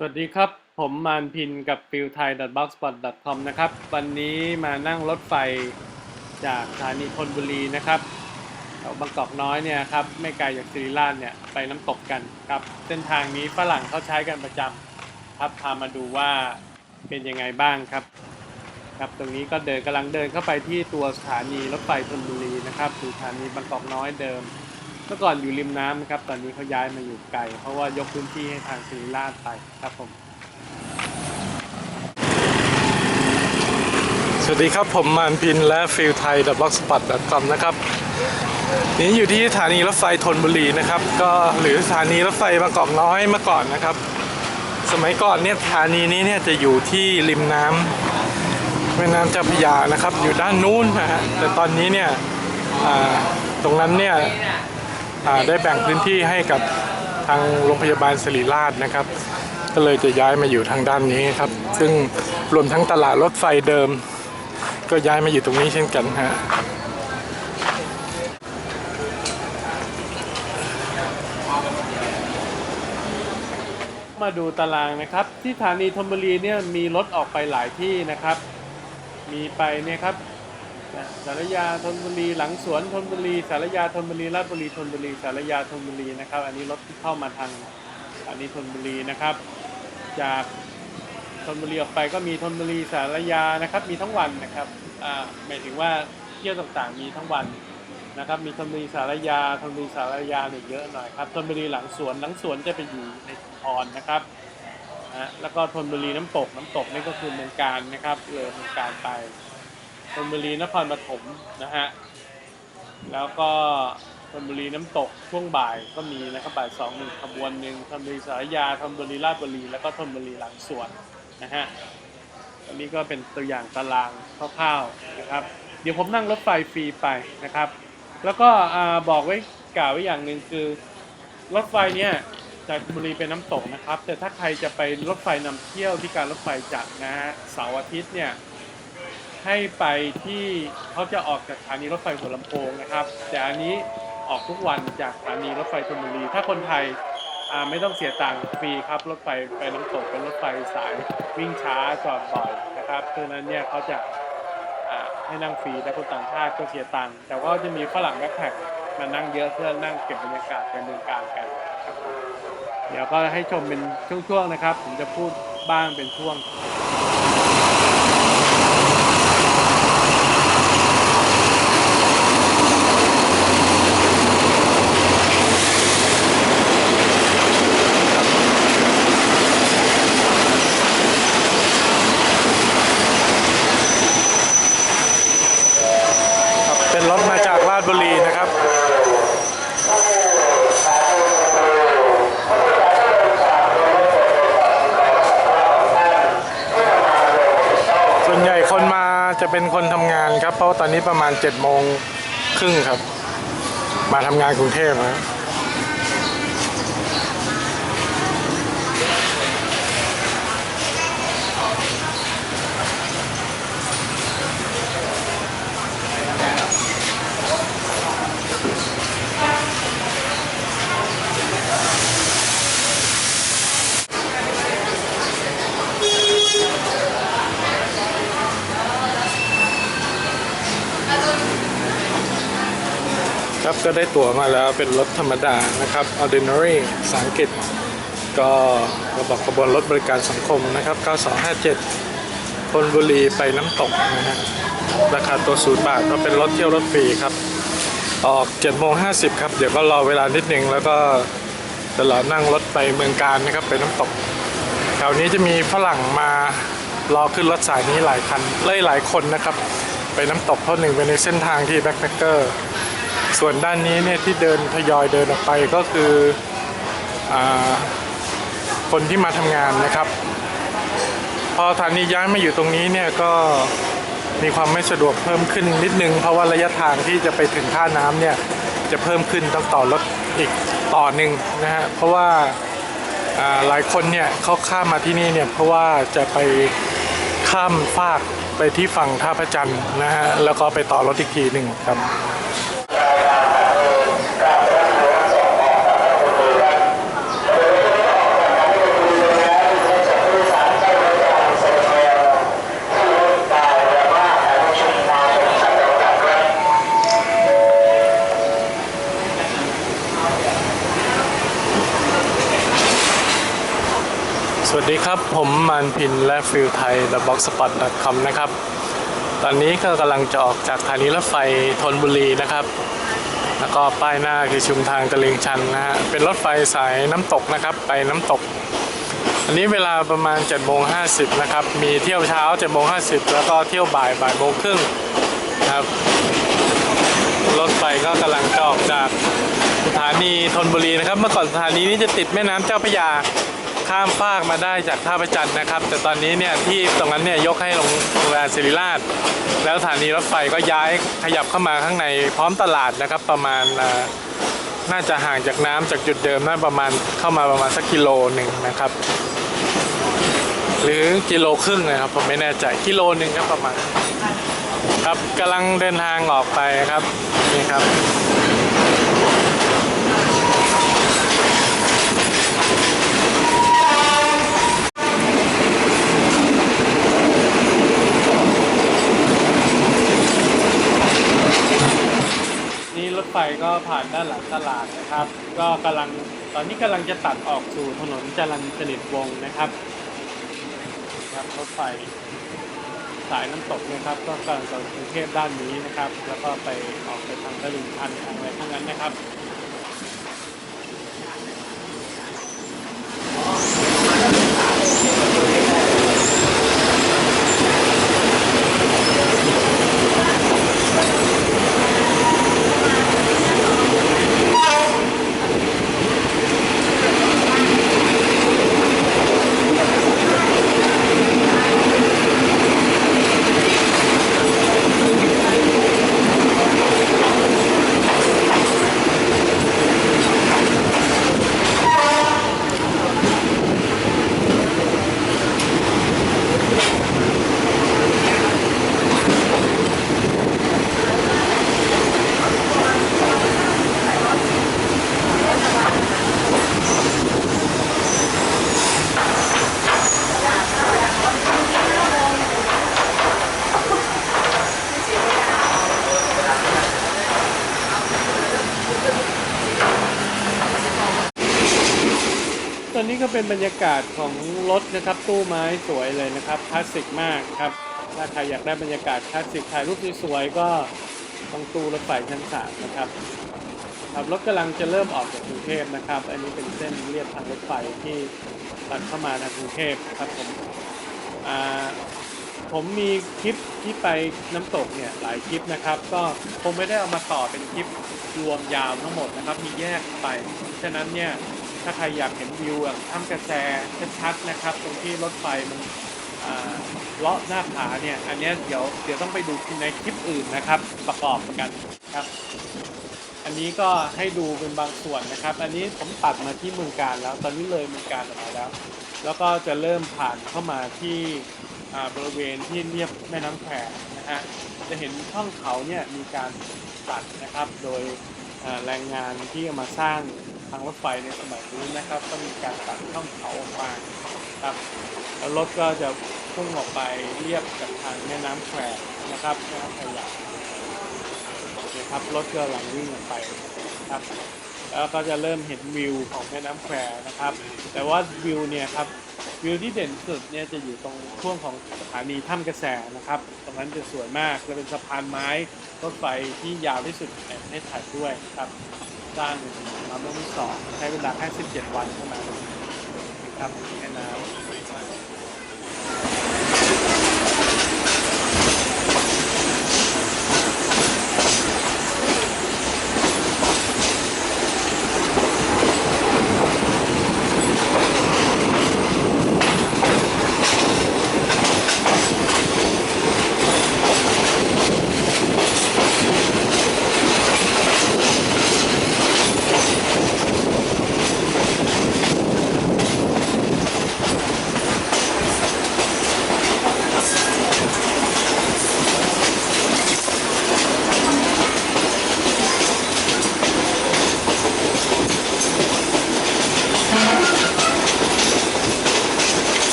สวัสดีครับ ผมมานพินกับฟิลไทย b o x s p o t c o m นะครับ วันนี้มานั่งรถไฟจากสถานีธนบุรีนะครับแถวบางกอกน้อยเนี่ยครับไม่ไกลจากสิริราชเนี่ยไปน้ำตกกันครับ เส้นทางนี้ฝรั่งเขาใช้กันประจำครับพามาดูว่าเป็นยังไงบ้างครับ ครับตรงนี้ก็เดินกำลังเดินเข้าไปที่ตัวสถานีรถไฟธนบุรีนะครับสถานีบางกอกน้อยเดิม เมื่อก่อนอยู่ริมน้ำนะครับ ตอนนี้เขาย้ายมาอยู่ไกล เพราะว่ายกพื้นที่ให้ทางศิริราชไปครับผม สวัสดีครับผมมานพินและฟิลไทย b l o g s p o t c o m นะครับ นี่อยู่ที่สถานีรถไฟธนบุรีนะครับ ก็หรือสถานีรถไฟบางกอกน้อยเมื่อก่อนนะครับ สมัยก่อนเนี่ยสถานีนี้เนี่ยจะอยู่ที่ริมน้ำแม่น้ำเจ้าพระยานะครับ อยู่ด้านนู้นนะฮะแต่ตอนนี้เนี่ยตรงนั้นเนี่ย ได้แบ่งพื้นที่ให้กับทางโรงพยาบาลศิริราชนะครับ ก็เลยจะย้ายมาอยู่ทางด้านนี้ครับ ซึ่งรวมทั้งตลาดรถไฟเดิม ก็ย้ายมาอยู่ตรงนี้เช่นกันฮะมาดูตารางนะครับ ที่สถานีธนบุรีเนี่ยมีรถออกไปหลายที่นะครับ มีไปเนี่ยครับ สารยาธนบุรีหลังสวนธนบุรีสารยาธนบุรีราชบุรีธนบุรีสารยาธนบุรีนะครับ อันนี้รถที่เข้ามาทางสถานีธนบุรีนะครับ จากธนบุรีออกไปก็มีธนบุรีสารยานะครับ มีทั้งวันนะครับอ่าหมายถึงว่าเที่ยวต่างๆมีทั้งวันนะครับมีธนบุรีสารยาธนบุรีสารยาเนี่ยเยอะหน่อยครับธนบุรีหลังสวนหลังสวนจะไปอยู่ในชุมพรนะครับนะแล้วก็ธนบุรีน้ำตกน้ำตกนี่ก็คือเมืองการนะครับเลยเมืองการไป ธนบุรีนครปฐมนะฮะ แล้วก็ธนบุรีน้ำตกช่วงบ่ายก็มีนะครับบ่ายสองหนึ่งขบวนหนึ่งธนบุรีสารยาธนบุรีราชบุรีแล้วก็ธนบุรีหลังสวนนะฮะอันนี้ก็เป็นตัวอย่างตารางคร่าวๆนะครับ เดี๋ยวผมนั่งรถไฟฟรีไปนะครับ แล้วก็อ่าบอกไว้กล่าวไว้อย่างหนึ่งคือรถไฟเนี่ยจากชลบุรีเป็นน้ำตกนะครับ แต่ถ้าใครจะไปรถไฟนำเที่ยวที่การรถไฟจัดนะฮะเสาร์อาทิตย์เนี่ย ให้ไปที่เขาจะออกจากสถานีรถไฟหัวลำโพงนะครับ แต่อันนี้ออกทุกวันจากสถานีรถไฟชลบุรี ถ้าคนไทยไม่ต้องเสียตังค์ฟรีครับ รถไฟไปน้ำตกเป็นรถไฟสายวิ่งช้าจอดบ่อยนะครับเพราะฉะนั้นเนี่ยเขาจะให้นั่งฟรีแต่คนต่างชาติก็เสียตังค์แต่ว่าจะมีฝรั่งแบ็คแพคมานั่งเยอะเพื่อนั่งเก็บบรรยากาศไปเมืองการกันเดี๋ยวก็ให้ชมเป็นช่วงๆนะครับ ผมจะพูดบ้างเป็นช่วง เป็นรถมาจากราชบุรีนะครับ ส่วนใหญ่ คนมาจะเป็นคนทำงานครับ เพราะตอนนี้ประมาณ7จ็ดโมงครึ่งครับ มาทำงานกรุงเทพนะ ก็ได้ตั๋วมาแล้วเป็นรถธรรมดานะครับ ordinary ภาษาอังกฤษ ก็ระบบขบวนรถบริการสังคมนะครับ 9257ธนบุรีไปน้ำตกนะฮะราคาตัวศูนย์บาทก็เป็นรถเที่ยวรถฟรีครับ ออก7โมง50 ครับ เดี๋ยวก็รอเวลานิดนึง แล้วก็จะรอนั่งรถไปเมืองการนะครับ ไปน้ำตก แถวนี้จะมีฝรั่งมารอขึ้นรถสายนี้หลายคันเล่ยหลายคนนะครับ ไปน้ำตกเพราะหนึ่งเป็นในเส้นทางที่แบ็คแพคเกอร์ ส่วนด้านนี้เนี่ยที่เดินทยอยเดินออกไปก็คืออคนที่มาทำงานนะครับ พอสถานีย้ายมาอยู่ตรงนี้เนี่ยก็มีความไม่สะดวกเพิ่มขึ้นนิดนึง เพราะว่าระยะทางที่จะไปถึงท่าน้ำเนี่ยจะเพิ่มขึ้นต้องต่อรถอีกต่อหนึ่งนะฮะเพราะว่าอ่าหลายคนเนี่ยเขาข้ามมาที่นี่เนี่ยเพราะว่าจะไปข้ามฟากไปที่ฝั่งท่าพระจันทร์นะฮะแล้วก็ไปต่อรถอีกทีหนึ่งครับ ดีครับ ผมมันพินและฟิลไทย t h e b o x s p o t c o m นะครับ ตอนนี้ก็กำลังจะออกจากสถานีรถไฟธนบุรีนะครับ แล้วก็ป้ายหน้าคือชุมทางตลิ่งชันนะฮะ เป็นรถไฟสายน้ำตกนะครับ ไปน้ำตก อันนี้เวลาประมาณ7โมง50นะครับ มีเที่ยวเช้า7โมง50แล้วก็เที่ยวบ่ายบ่ายโมงครึ่งครับ รถไฟก็กำลังจะออกจากสถานีธนบุรีนะครับ เมื่อก่อนสถานีนี้จะติดแม่น้ำเจ้าพระยา ข้ามฟากมาได้จากท่าพระจันนะครับ แต่ตอนนี้เนี่ยที่ตรงนั้นเนี่ยยกให้โรงแรมศิริราช แล้วสถานีรถไฟก็ย้ายขยับเข้ามาข้างในพร้อมตลาดนะครับ ประมาณน่าจะห่างจากน้ำจากจุดเดิมน่าประมาณเข้ามาประมาณสักกิโลหนึ่งนะครับ หรือกิโลครึ่งนะครับผมไม่แน่ใจกิโลหนึ่งครับประมาณ ครับกำลังเดินทางออกไปครับนี่ครับ นี่รถไฟก็ผ่านด้านหลังตลาด นะครับ ก็กำลังตอนนี้กำลังจะตัดออกสู่ถนนจรัญสนิทวงศ์นะครับครับรถไฟสายน้ำตกนะครับ ก็กำลังจากกรุงเทพด้านนี้นะครับ แล้วก็ไปออกไปทางตลิ่งชันทางอะไรทั้งนั้นนะครับ เป็นบรรยากาศของรถนะครับ ตู้ไม้สวยเลยนะครับคลาสสิกมากครับ ถ้าใครอยากได้บรรยากาศคลาสสิกถ่ายรูปสวยๆก็ต้องตู้รถไฟชั้นสามนะครับครับรถกำลังจะเริ่มออกจากกรุงเทพนะครับ อันนี้เป็นเส้นเลียบทางรถไฟที่ตัดเข้ามาทางกรุงเทพครับผมผมมีคลิปที่ไปน้ำตกเนี่ยหลายคลิปนะครับ ก็คงไม่ได้เอามาต่อเป็นคลิปรวมยาวทั้งหมดนะครับ มีแยกไป ฉะนั้นเนี่ย ถ้าใครอยากเห็นวิวแบบถ้ำกระแสชัดๆนะครับ ตรงที่รถไฟมันเลาะหน้าผาเนี่ย อันนี้เดี๋ยวเดี๋ยวต้องไปดูในคลิปอื่นนะครับ ประกอบกันครับ อันนี้ก็ให้ดูเป็นบางส่วนนะครับ อันนี้ผมตัดมาที่เมืองการแล้ว ตอนนี้เลยเมืองการออกมาแล้ว แล้วก็จะเริ่มผ่านเข้ามาที่บริเวณที่เรียบแม่น้ำแควนะฮะ จะเห็นช่องเขาเนี่ยมีการตัดนะครับ โดยแรงงานที่มาสร้าง ทางรถไฟในสมัยนู้นนะครับก็มีการตัดช่องเขาออกมาครับแล้วรถก็จะพุ่งออกไปเรียบกับทางแม่น้ำแควนะครับแม่น้ำแควโอเคครับรถก็กำลังวิ่งออกไปครับแล้วก็จะเริ่มเห็นวิวของแม่น้ำแควนะครับ แต่ว่าวิวเนี่ยครับวิวที่เด่นสุดเนี่ยจะอยู่ตรงช่วงของสถานีถ้ำกระแสนะครับ ตรงนั้นจะสวยมากจะเป็นสะพานไม้รถไฟที่ยาวที่สุดในประเทศไทยด้วยครับสร้างมาเมื่อวันที่สองใช้เวลาแค่ 17 วันเท่านั้นครับแค่น้ำ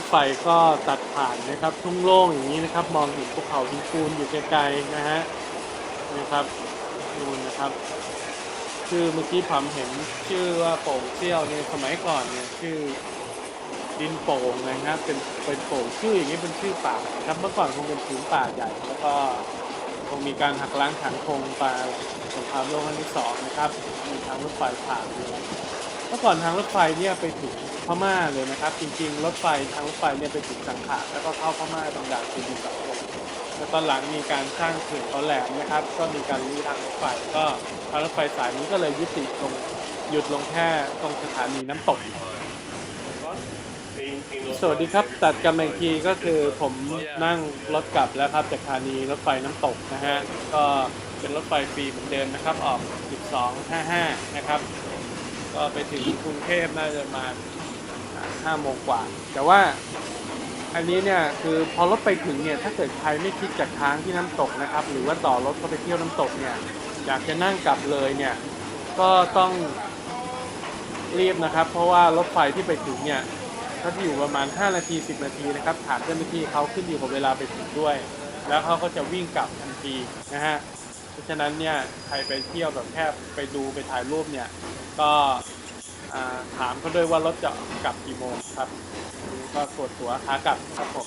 ถไฟก็ตัดผ่านนะครับ ทุ่งโล่งอย่างนี้นะครับ มองเห็นภูเขาหินปูนอยู่ไกลๆนะฮะนะครับนู่นนะครับชื่อเมื่อกี้ผมเห็นชื่อว่าโป่งเซี่ยวเนี่ยสมัยก่อนเนี่ยชื่อดินโป่งนะครับเป็นเป็นโป่งชื่ออย่างนี้เป็นชื่อป่าครับเมื่อก่อนคงเป็นผืนป่าใหญ่ แล้วก็คงมีการหักล้างฐานคงปลาสงครามโลกครั้งที่สองนะครับมีทางรถไฟผ่าน เมื่อก่อนทางรถไฟเนี่ยไปถึงพม่าเลยนะครับ จริงๆ รถไฟทางรถไฟเนี่ยไปถึงสังขารแล้วก็เข้าพม่าตรงด่านสุรินทร์แล้วตอนหลังมีการสร้างเขื่อนเขาแหลมนะครับ ก็มีการรื้อทางรถไฟก็ทางรถไฟสายนี้ก็เลยยุติลงหยุดลงแค่ตรงสถานีน้ำตก สวัสดีครับ ตัดกันมาอีกทีก็คือผมนั่งรถกลับแล้วครับจากสถานีรถไฟน้ำตกนะฮะก็เป็นรถไฟฟรีเหมือนเดิมนะครับออก 12.55 นะครับ ก็ไปถึงกรุงเทพน่าจะประมา5โมงกว่า แต่ว่าอันนี้เนี่ยคือพอรถไปถึงเนี่ยถ้าเกิดใครไม่คิดจากค้างที่น้ำตกนะครับ หรือว่าต่อรถเข้าไปเที่ยวน้ำตกเนี่ยอยากจะนั่งกลับเลยเนี่ยก็ต้องรีบนะครับ เพราะว่ารถไฟที่ไปถึงเนี่ยเขาจะอยู่ประมาณ 5 นาที 10 นาทีนะครับถามเจ้าหน้าที่เขาขึ้นอยู่กับเวลาไปถึงด้วย แล้วเขาก็จะวิ่งกลับทันทีนะฮะ ราะฉะนั้นเนี่ยใครไปเที่ยวแบบแค่ไปดูไปถ่ายรูปเนี่ย ก็ถามเขาด้วยว่ารถจะกลับกี่โมงครับก็กดตั๋วขากลับครับผม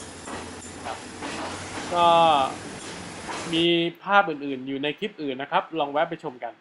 ครับ ก็มีภาพอื่นๆ อยู่ในคลิปอื่นนะครับ ลองแวะไปชมกัน